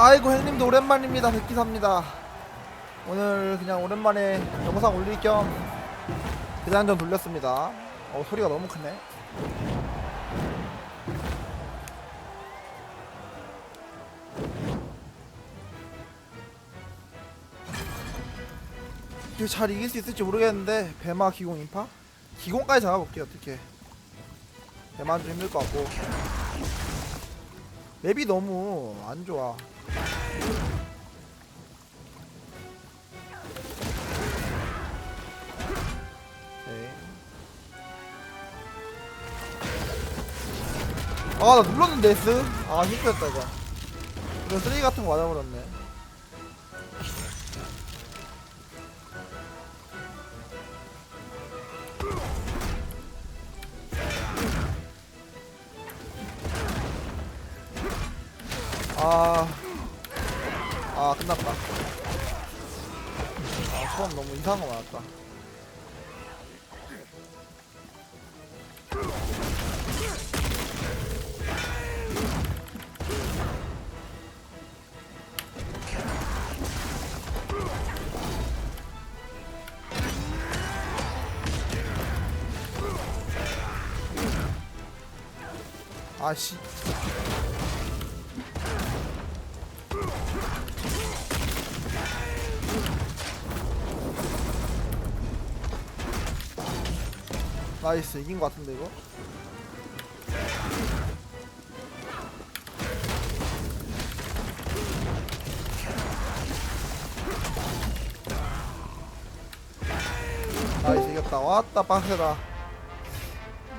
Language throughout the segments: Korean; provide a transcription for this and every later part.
아이고 형님도 오랜만입니다. 백기사입니다. 오늘 그냥 오랜만에 영상 올릴 겸 대장전 돌렸습니다. 어 소리가 너무 크네. 잘 이길 수 있을지 모르겠는데 배마 기공 인파? 기공까지 잡아볼게요 어떻게. 배마는 좀 힘들 것 같고. 맵이 너무 안 좋아. 아, 나 눌렀는데, S? 아, 실수했다, 이거. 이거 쓰레기 같은 거 맞아버렸네. 아, 아, 끝났다. 아, 처음 너무 이상한 거 맞았다. 아씨. 나이스 이긴 것 같은데 이거? 나이스 이겼다. 왔다 빡세다.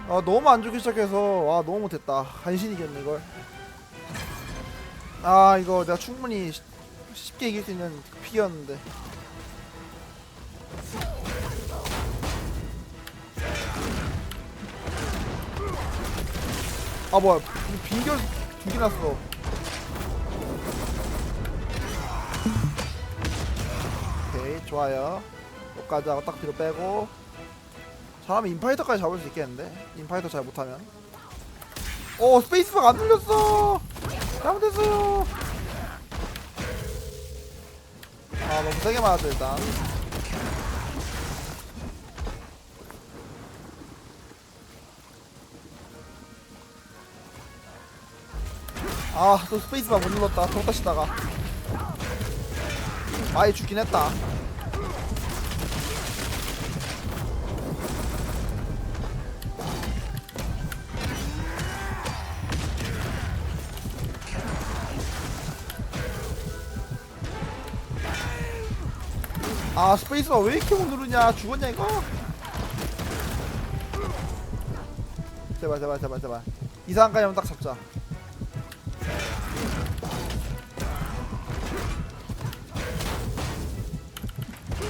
아 너무 안 좋기 시작해서 와 너무 못했다. 간신히 이겼네 이걸. 아 이거 내가 충분히 쉬- 쉽게 이길 수 있는 픽이었는데 아 뭐야. 비- 빈결 두개 났어. 오케이 좋아요. 여기까지 하고 딱 뒤로 빼고. 잘하면 인파이터까지 잡을 수 있겠는데? 인파이터 잘 못하면. 오 스페이스바가 안 눌렸어. 잘못했어요. 아 너무 세게 맞았죠 일단 아 또 스페이스바 못 눌렀다. 또 다시다가. 많이 죽긴 했다. 아 스페이스바 왜 이렇게 못 누르냐? 죽었냐 이거? 제발 제발 제발 제발. 이상한까지 하면 딱 잡자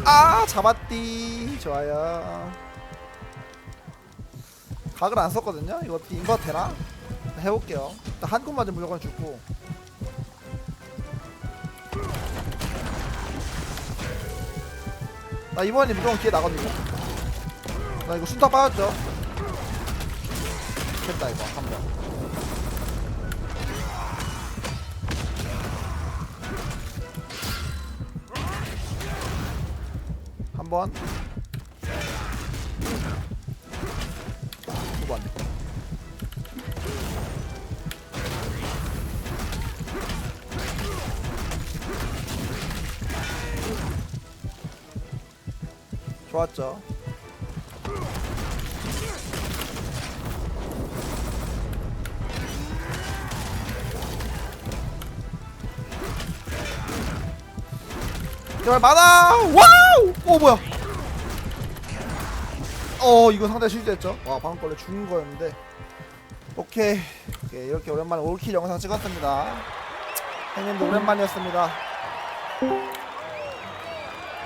아 잡았디. 좋아요. 각을 안 썼거든요. 이거 어떻게 인버 되나? 해볼게요. 일단 한 곳만 좀 무조건 죽고. 나 이번에 무조건 기회 나거든요. 나 이거 순타 빠졌죠? 됐다 이거. 한번 한번. 두번 좋았죠. 제발 많아! 와 우오 뭐야? 어 이거 상대 실수했죠? 와 방금 걸려 죽은 거였는데. 오케이. 오케이 이렇게 오랜만에 올킬 영상 찍었습니다. 형님도 오랜만이었습니다